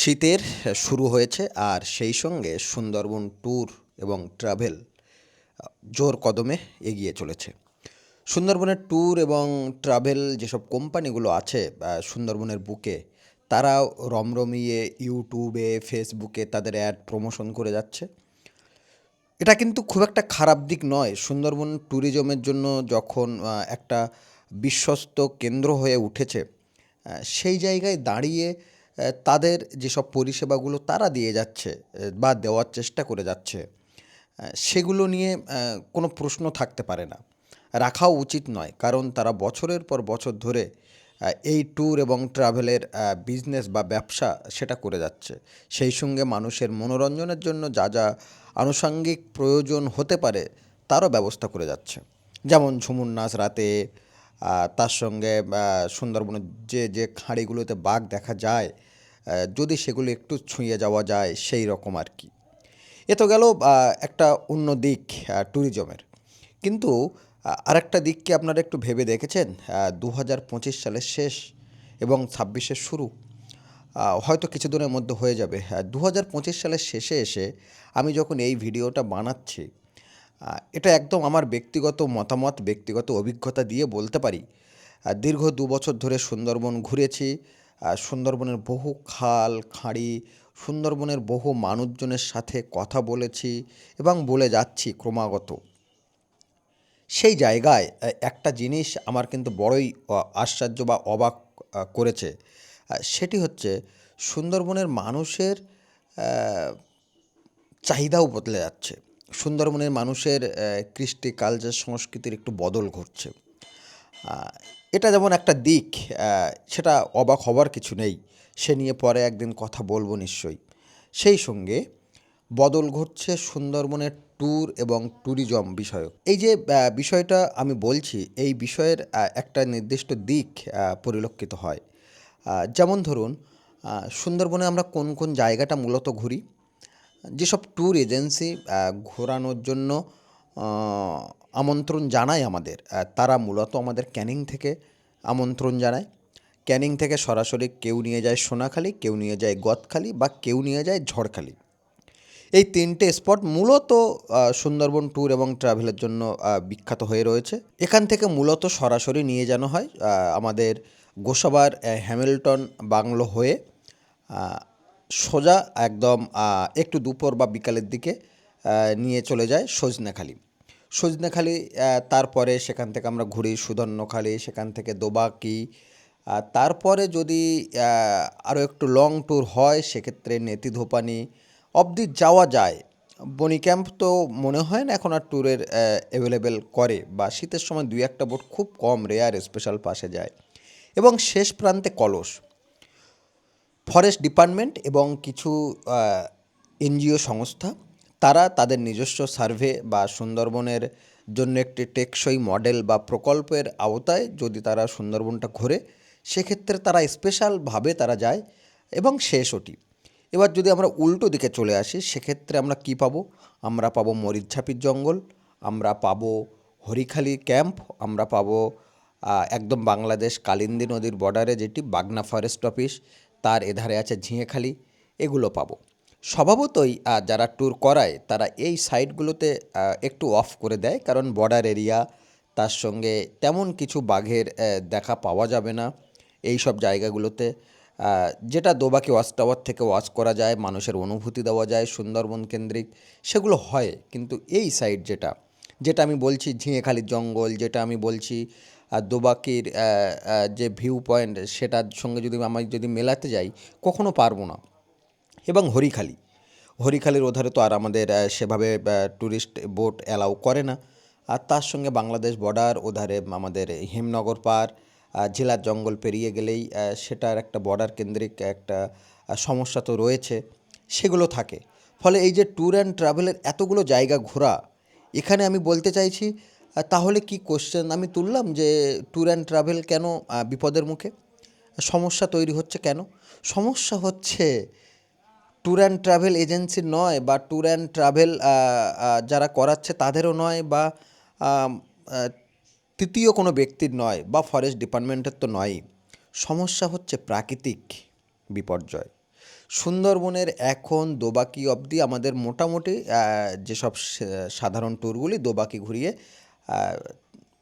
শীতের শুরু হয়েছে আর সেই সঙ্গে সুন্দরবন ট্যুর এবং ট্রাভেল, জোর কদমে এগিয়ে চলেছে। সুন্দরবনের ট্যুর এবং ট্রাভেল যেসব কোম্পানিগুলো আছে সুন্দরবনের বুকে, তারাও রমরমিয়ে ইউটিউবে, ফেসবুকে তাদের অ্যাড প্রমোশন করে যাচ্ছে। এটা কিন্তু খুব একটা খারাপ দিক নয়। সুন্দরবন ট্যুরিজমের জন্য যখন একটা বিশ্বস্ত কেন্দ্র হয়ে উঠেছে সেই জায়গায় দাঁড়িয়ে তাদের যেসব পরিষেবাগুলো তারা দিয়ে যাচ্ছে বা দেওয়ার চেষ্টা করে যাচ্ছে সেগুলো নিয়ে কোনো প্রশ্ন থাকতে পারে না। রাখাও উচিত নয়, কারণ তারা বছরের পর বছর ধরে এই ট্যুর এবং ট্রাভেলের বিজনেস বা ব্যবসা সেটা করে যাচ্ছে। সেই সঙ্গে মানুষের মনোরঞ্জনের জন্য যা যা আনুষঙ্গিক প্রয়োজন হতে পারে, তারও ব্যবস্থা করে যাচ্ছে। যেমন ঝুমুর নাচ রাতে তার সঙ্গে সুন্দরবনের যে যে খাঁড়িগুলোতে বাঘ দেখা যায় যদি সেগুলো একটু ছুঁয়ে যাওয়া যায়, সেই রকম আর কি। এ তো গেল একটা অন্য দিক ট্যুরিজমের কিন্তু আরেকটা দিক কি আপনারা একটু ভেবে দেখেছেন? দু হাজার পঁচিশ সালের শেষ এবং ছাব্বিশের শুরু। হয়তো কিছুদিনের মধ্যে হয়ে যাবে। দু হাজার পঁচিশ সালের শেষে এসে আমি যখন এই ভিডিওটা বানাচ্ছি এটা একদম আমার ব্যক্তিগত মতামত, ব্যক্তিগত অভিজ্ঞতা দিয়ে বলতে পারি। দীর্ঘ দু বছর ধরে সুন্দরবন ঘুরেছি সুন্দরবনের বহু খাল, খাঁড়ি, সুন্দরবনের বহু মানুষজনের সাথে কথা বলেছি এবং বলে যাচ্ছি ক্রমাগত। সেই জায়গায় একটা জিনিস আমার কিন্তু বড়ই আশ্চর্য বা অবাক করেছে। সেটি হচ্ছে সুন্দরবনের মানুষের চাহিদাও বদলে যাচ্ছে। সুন্দরবনের মানুষের কৃষ্টি কালচার সংস্কৃতির একটু বদল ঘটছে। এটা যেমন একটা দিক সেটা অবাক হবার কিছু নেই। সে নিয়ে পরে একদিন কথা বলব নিশ্চয়ই। সেই সঙ্গে বদল ঘটছে সুন্দরবনের ট্যুর এবং ট্যুরিজম বিষয়ক। এই যে বিষয়টা আমি বলছি, এই বিষয়ের একটা নির্দিষ্ট দিক পরিলক্ষিত হয়। যেমন ধরুন সুন্দরবনে আমরা কোন কোন জায়গাটা মূলত ঘুরি? যেসব ট্যুর এজেন্সি ঘোরানোর জন্য আমন্ত্রণ জানায় আমাদের। তারা মূলত আমাদের ক্যানিং থেকে আমন্ত্রণ জানায়। ক্যানিং থেকে সরাসরি কেউ নিয়ে যায় সোনাখালি, কেউ নিয়ে যায় গদখালি বা কেউ নিয়ে যায় ঝড়খালি। এই তিনটে স্পট মূলত সুন্দরবন ট্যুর এবং ট্রাভেলের জন্য বিখ্যাত হয়ে রয়েছে। এখান থেকে মূলত সরাসরি নিয়ে যাওয়া হয় আমাদের গোসাবার হ্যামিল্টন বাংলো হয়ে সোজা একদম একটু দুপুর বা বিকালের দিকে নিয়ে চলে যায় সজনেখালি। সজনেখালি তারপরে সেখান থেকে আমরা ঘুরি সুধন্যখালি সেখান থেকে দোবাকি। তারপরে যদি আরও একটু লং ট্যুর হয়, সেক্ষেত্রে নেতিধোপানি। অবধি যাওয়া যায়। বনি ক্যাম্প তো মনে হয় না এখন আর ট্যুরের অ্যাভেলেবেল করে বা শীতের সময় দুই একটা বোট খুব কম রেয়ার স্পেশাল পাশে যায়। এবং শেষ প্রান্তে কলস। ফরেস্ট ডিপার্টমেন্ট এবং কিছু এনজিও সংস্থা। তারা তাদের নিজস্ব সার্ভে বা সুন্দরবনের জন্য একটি টেকসই মডেল বা প্রকল্পের আওতায় যদি তারা সুন্দরবনটা ঘোরে, সেক্ষেত্রে তারা স্পেশালভাবে তারা যায় এবং শেষ ওটি। এবার যদি আমরা উল্টো দিকে চলে আসি, সেক্ষেত্রে আমরা কি পাবো? আমরা পাবো মরিচঝাপির জঙ্গল, আমরা পাবো হরিখালি ক্যাম্প, আমরা পাবো একদম বাংলাদেশ কালিন্দী নদীর বর্ডারে যেটি বাগনা ফরেস্ট অফিস তার এধারে আছে ঝিঙেখালি এগুলো পাবো। স্বভাবতই যারা ট্যুর করায়, তারা এই সাইটগুলোতে একটু অফ করে দেয়। কারণ বর্ডার এরিয়া তার সঙ্গে তেমন কিছু বাঘের দেখা পাওয়া যাবে না এই সব জায়গাগুলোতে। যেটা দোবাকি ওয়াচ টাওয়ার থেকে ওয়াচ করা যায়, মানুষের অনুভূতি দেওয়া যায়, সুন্দরবন কেন্দ্রিক, সেগুলো হয়। কিন্তু এই সাইড যেটা যেটা আমি বলছি ঝিঙেখালির জঙ্গল, যেটা আমি বলছি দোবাকির যে ভিউ পয়েন্ট সেটার সঙ্গে যদি আমি যদি মেলাতে যাই, কখনো পারব না। এবং হরিখালি হরিখালির ওধারে তো আর আমাদের সেভাবে ট্যুরিস্ট বোট অ্যালাউ করে না। আর তার সঙ্গে বাংলাদেশ বর্ডার ওধারে আমাদের হেমনগর পার জেলার জঙ্গল পেরিয়ে গেলেই সেটার একটা বর্ডার কেন্দ্রিক একটা সমস্যা তো রয়েছে, সেগুলো থাকে। ফলে এই যে ট্যুর অ্যান্ড ট্রাভেলের এতগুলো জায়গা ঘোরা, এখানে আমি বলতে চাইছি তাহলে কি কোশ্চেন আমি তুললাম যে ট্যুর অ্যান্ড ট্রাভেল কেন বিপদের মুখে? সমস্যা তৈরি হচ্ছে কেন? সমস্যা হচ্ছে ট্যুর অ্যান্ড ট্রাভেল এজেন্সির নয় বা ট্যুর অ্যান্ড ট্রাভেল যারা করাচ্ছে তাদেরও নয় বা তৃতীয় কোনো ব্যক্তির নয় বা ফরেস্ট ডিপার্টমেন্টের তো নয়ই। সমস্যা হচ্ছে প্রাকৃতিক বিপর্যয়। সুন্দরবনের এখন দোবাকি অবধি আমাদের মোটামুটি যেসব সাধারণ ট্যুরগুলি দোবাকি ঘুরিয়ে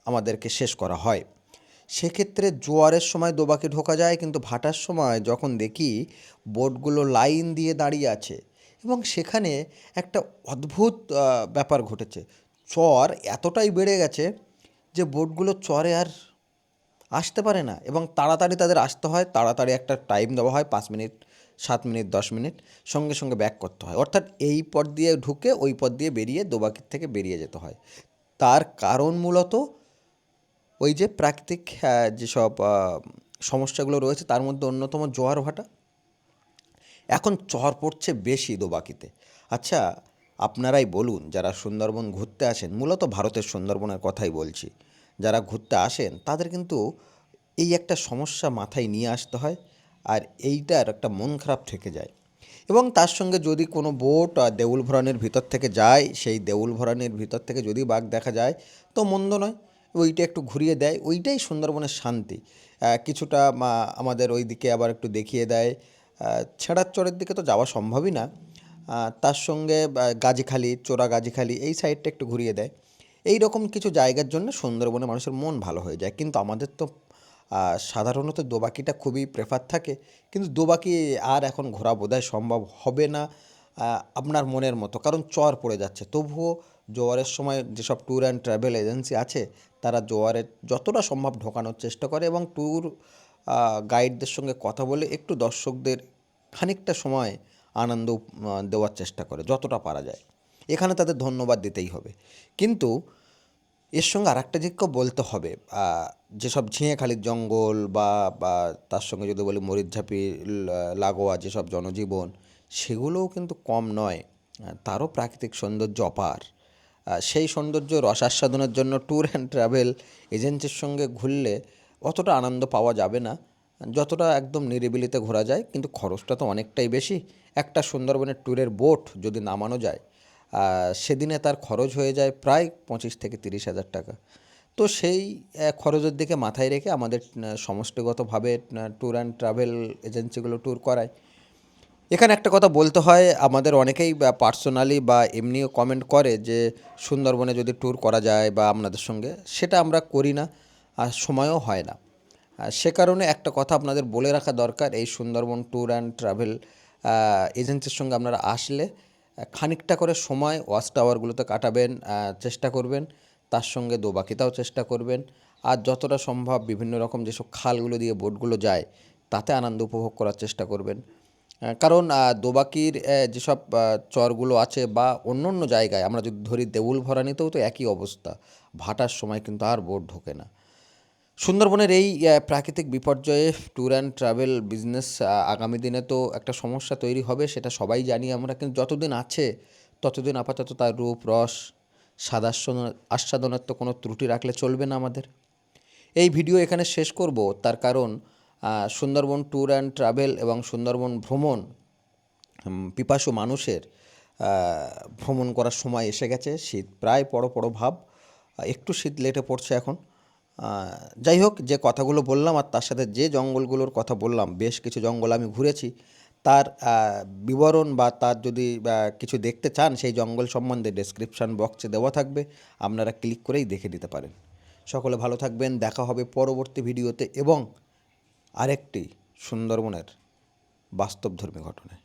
আমাদেরকে শেষ করা হয়। সেক্ষেত্রে জোয়ারের সময় দোবাকি ঢোকা যায়, কিন্তু ভাটার সময় যখন দেখি বোটগুলো লাইন দিয়ে দাঁড়িয়ে আছে এবং সেখানে একটা অদ্ভুত ব্যাপার ঘটেছে। চর এতটাই বেড়ে গেছে যে বোটগুলো চরে আর আসতে পারে না এবং তাড়াতাড়ি তাদের আসতে হয়। তাড়াতাড়ি একটা টাইম দেওয়া হয়, পাঁচ মিনিট, সাত মিনিট, দশ মিনিট, সঙ্গে সঙ্গে ব্যাক করতে হয়। অর্থাৎ এই পথ দিয়ে ঢুকে ওই পথ দিয়ে বেরিয়ে দোবাকির থেকে বেরিয়ে যেতে হয়। তার কারণ মূলত ওই যে প্রাকৃতিক যেসব সমস্যাগুলো রয়েছে তার মধ্যে অন্যতম জোয়ার ভাটা। এখন চর পড়ছে বেশি দোবাকিতে আচ্ছা আপনারাই বলুন যারা সুন্দরবন ঘুরতে আসেন মূলত ভারতের সুন্দরবনের কথাই বলছি। যারা ঘুরতে আসেন তাদের কিন্তু এই একটা সমস্যা মাথায় নিয়ে আসতে হয় আর এইটার একটা মন খারাপ থেকে যায়। এবং তার সঙ্গে যদি কোনো বোট আহ, দেউল ভরানের ভিতর থেকে যায় সেই দেউল ভরানের ভিতর থেকে যদি বাঘ দেখা যায় তো মন্দ নয়। ওইটা একটু ঘুরিয়ে দেয়, ওইটাই সুন্দরবনের শান্তি। কিছুটা আমাদের ওই দিকে আবার একটু দেখিয়ে দেয়। ছেঁড়ার চরের দিকে তো যাওয়া সম্ভবই না। তার সঙ্গে গাজীখালি, চোরা গাজীখালি এই সাইডটা একটু ঘুরিয়ে দেয়। এই রকম কিছু জায়গার জন্য সুন্দরবনে মানুষের মন ভালো হয়ে যায়। কিন্তু আমাদের তো সাধারণত দোবাকিটা খুবই প্রেফার থাকে। কিন্তু দোবাকি আর এখন ঘোরা বোধহয় সম্ভব হবে না আপনার মনের মতো। কারণ চর পড়ে যাচ্ছে। তবুও জোয়ারের সময় যেসব ট্যুর অ্যান্ড ট্রাভেল এজেন্সি আছে তারা জোয়ারের যতটা সম্ভব ঢোকানোর চেষ্টা করে এবং ট্যুর গাইডদের সঙ্গে কথা বলে একটু দর্শকদের খানিকটা সময় আনন্দ দেওয়ার চেষ্টা করে, যতটা পারা যায়। এখানে তাদের ধন্যবাদ দিতেই হবে। কিন্তু এর সঙ্গে আরেকটা দিকও বলতে হবে যেসব ঝিঁয়েখালির জঙ্গল বা বা তার সঙ্গে যদি বলি মরিচঝাপি লাগোয়া যেসব জনজীবন, সেগুলোও কিন্তু কম নয়। তারও প্রাকৃতিক সৌন্দর্য অপার। সেই সৌন্দর্য রস রসাস্বাদনের জন্য ট্যুর অ্যান্ড ট্রাভেল এজেন্সির সঙ্গে ঘুরলে অতটা আনন্দ পাওয়া যাবে না। যতটা একদম নিরিবিলিতে ঘোরা যায়, কিন্তু খরচটা তো অনেকটাই বেশি। একটা সুন্দরবনের ট্যুরের বোট যদি নামানো যায় সেদিনে তার খরচ হয়ে যায় প্রায় পঁচিশ থেকে তিরিশ হাজার টাকা। তো সেই খরচের দিকে মাথায় রেখে আমাদের সমষ্টিগতভাবে ট্যুর অ্যান্ড ট্রাভেল এজেন্সিগুলো ট্যুর করায়। এখানে একটা কথা বলতে হয়, আমাদের অনেকেই পার্সোনালি বা এমনিও কমেন্ট করে যে, সুন্দরবনে যদি ট্যুর করা যায় বা আপনাদের সঙ্গে, সেটা আমরা করি না আর সময়ও হয় না। সে কারণে একটা কথা আপনাদের বলে রাখা দরকার, এই সুন্দরবন ট্যুর অ্যান্ড ট্রাভেল এজেন্সির সঙ্গে আপনারা আসলে খানিকটা করে সময় ওয়াচ টাওয়ারগুলোতে কাটাবেন চেষ্টা করবেন, তার সঙ্গে দোবাকিতাও চেষ্টা করবেন, আর যতটা সম্ভব বিভিন্ন রকম যেসব খালগুলো দিয়ে বোটগুলো যায়, তাতে আনন্দ উপভোগ করার চেষ্টা করবেন। কারণ দোবাকির যেসব চরগুলো আছে বা অন্য অন্য জায়গায়, আমরা যদি ধরি দেউল ভরানিতেও তো একই অবস্থা। ভাটার সময় কিন্তু আর বোট ঢোকে না। সুন্দরবনের এই প্রাকৃতিক বিপর্যয়ে ট্যুর অ্যান্ড ট্রাভেল বিজনেস আগামী দিনে তো একটা সমস্যা তৈরি হবে, সেটা সবাই জানি। আমরা কিন্তু যতদিন আছে, ততদিন আপাতত তার রূপ, রস সাদাস্য আস্বাদনের তো কোনো ত্রুটি রাখলে চলবে না আমাদের। এই ভিডিও এখানে শেষ করব। তার কারণ সুন্দরবন ট্যুর অ্যান্ড ট্রাভেল এবং সুন্দরবন ভ্রমণ পিপাসু মানুষের ভ্রমণ করার সময় এসে গেছে। শীত প্রায় পড়ো পড়ো ভাব একটু শীত লেটে পড়ছে এখন। যাই হোক, যে কথাগুলো বললাম আর তার সাথে যে জঙ্গলগুলোর কথা বললাম, বেশ কিছু জঙ্গল আমি ঘুরেছি। তার বিবরণ বা তার যদি কিছু দেখতে চান, সেই জঙ্গল সম্বন্ধে ডেসক্রিপশান বক্সে দেওয়া থাকবে। আপনারা ক্লিক করেই দেখে নিতে পারেন। সকলে ভালো থাকবেন, দেখা হবে পরবর্তী ভিডিওতে এবং আরেকটি সুন্দরবনের বাস্তবধর্মী ঘটনায়